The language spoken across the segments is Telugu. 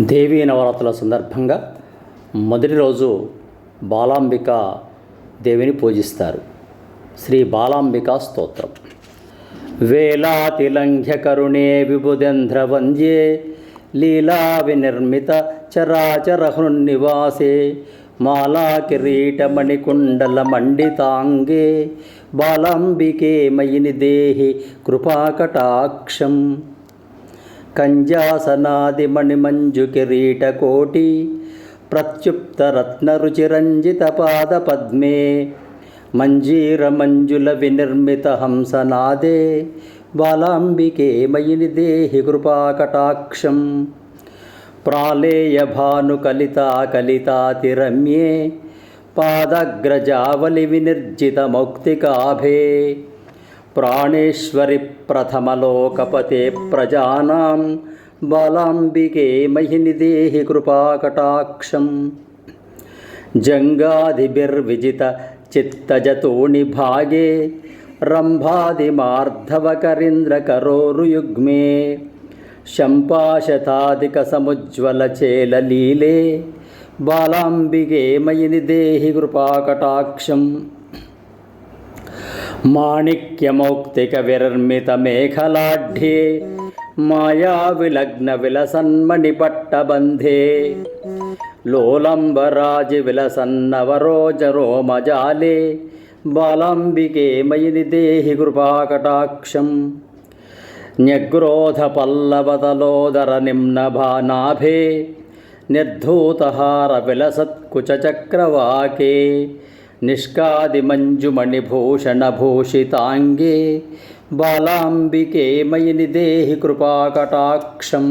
దేవీ నవరాత్రుల సందర్భంగా మొదటి రోజు బాలాంబిక దేవిని పూజిస్తారు. శ్రీ బాలాంబిక స్తోత్రం. వేలాతిలంఘ్యకరుణే కరుణే వంద్యే లీలా వినిర్మిత చరాచర హృన్నివాసే మాలా కిరీటమణికుండల మండితాంగే బాలాంబికే మయిని దేహి కృపాకటాక్షం. కంజాసనాదిమణిమంజు కిరీటకోటి ప్రత్యుప్త రత్నరుచిరంజిత పాద పద్మే మంజీరమంజుల వినిర్మిత హంసనాదే బాలాంబికే మయిని దేహి కృపాకటాక్షం ప్రాళేయ భానుకలితా కలితాతిరమ్యే పాదగ్రజావలి వినిర్జితమౌక్తికాభే ప్రాణేశ్వరి ప్రథమలోకపతే ప్రజానాం. బాలాంబికే మహిని దేహి కృపాకటాక్షం జంగాదిభిర్విజిత చిత్తజతోణి భాగే రంభాదిమార్ధవకరీంద్రకరోరుయుగ్మే శంపాశతాదికసముజ్వలచేలలీలే బాలాంబికే మయిని దేహి కృపాకటాక్షం माणिक्यमौक्तिकविर्मितमेखलाढ्ये मायाविलग्नविलसन्मणिपट्टबन्धे लोलम्बराजिविलसन्नवरोजरोमजाले बालाम्बिके मयि निदेहि कृपाकटाक्षं न्यग्रोधपल्लवतलोदरनिम्नभानाभे निर्धूतहारविलसत्कुचचक्रवाके निष्कादिमञ्जुमणिभूषणभूषिताङ्गे बालाम्बिके मयि निदेहि कृपाकटाक्षं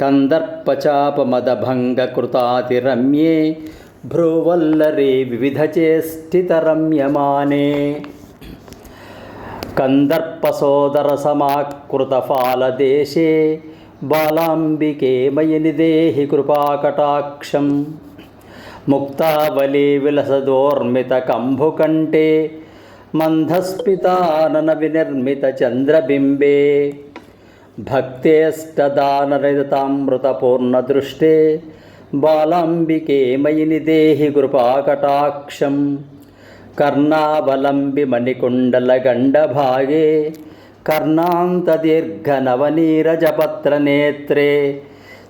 कन्दर्पचापमदभङ्गकृतातिरम्ये भ्रुवल्लरे विविधचेष्टितरम्यमाने कन्दर्पसोदरसमाकृतफालदेशे बालाम्बिके मयि निदेहि कृपाकटाक्षम् ముక్తావలి విలసదోర్మిత కంభుకంటే మందస్మితానన వినిర్మిత చంద్రబింబే. భక్తేష్టదానరతామృతపూర్ణదృష్టే బాలాంబికే మయిని దేహి కృపాకటాక్షం. కర్ణావలంబి మణికుండలగండభాగే కర్ణాంతదీర్ఘనవనీరజపత్రనేత్రే.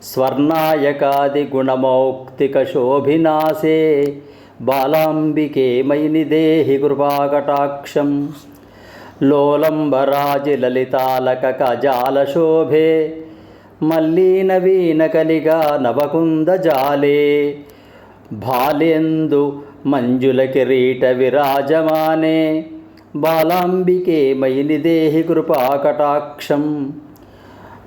స్వర్ణాయకాదిగుణమౌక్తికశోభినాశే. బాలాంబికే మయి దేహి కృపాకటాక్షం. లోలంబరాజి లోలంబరాజిలలితాలకజాలశోభే మల్లీనవీనకలిగా నవకుందజాలే బాలేందు మంజుల కిరీట విరాజమానే. బాలాంబికే మయిని దేహి కృపాకటాక్షం.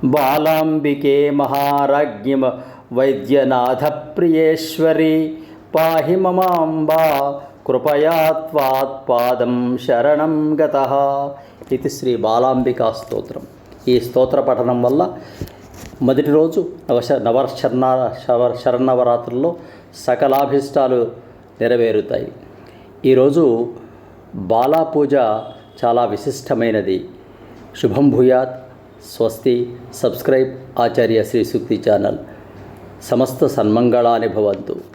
బాలాంబికే మహారాజ్ఞిమ వైద్యనాథప్రియేశ్వరి. పాహి మమాంబా కృపయా త్వాత్పాదం శరణం గత ఇది శ్రీ బాలాంబికా స్తోత్రం. ఈ స్తోత్ర పఠనం వల్ల మొదటి రోజు నవశ నవశర్ణ శవ శరణవరాత్రుల్లో సకలాభిష్టాలు నెరవేరుతాయి. ఈరోజు బాలా పూజ చాలా విశిష్టమైనది. శుభం భూయాత్. స్వస్తి సబ్స్క్రైబ్ ఆచార్య శ్రీ సూక్తి ఛానల్. సమస్త సన్మంగళాని భవంతు.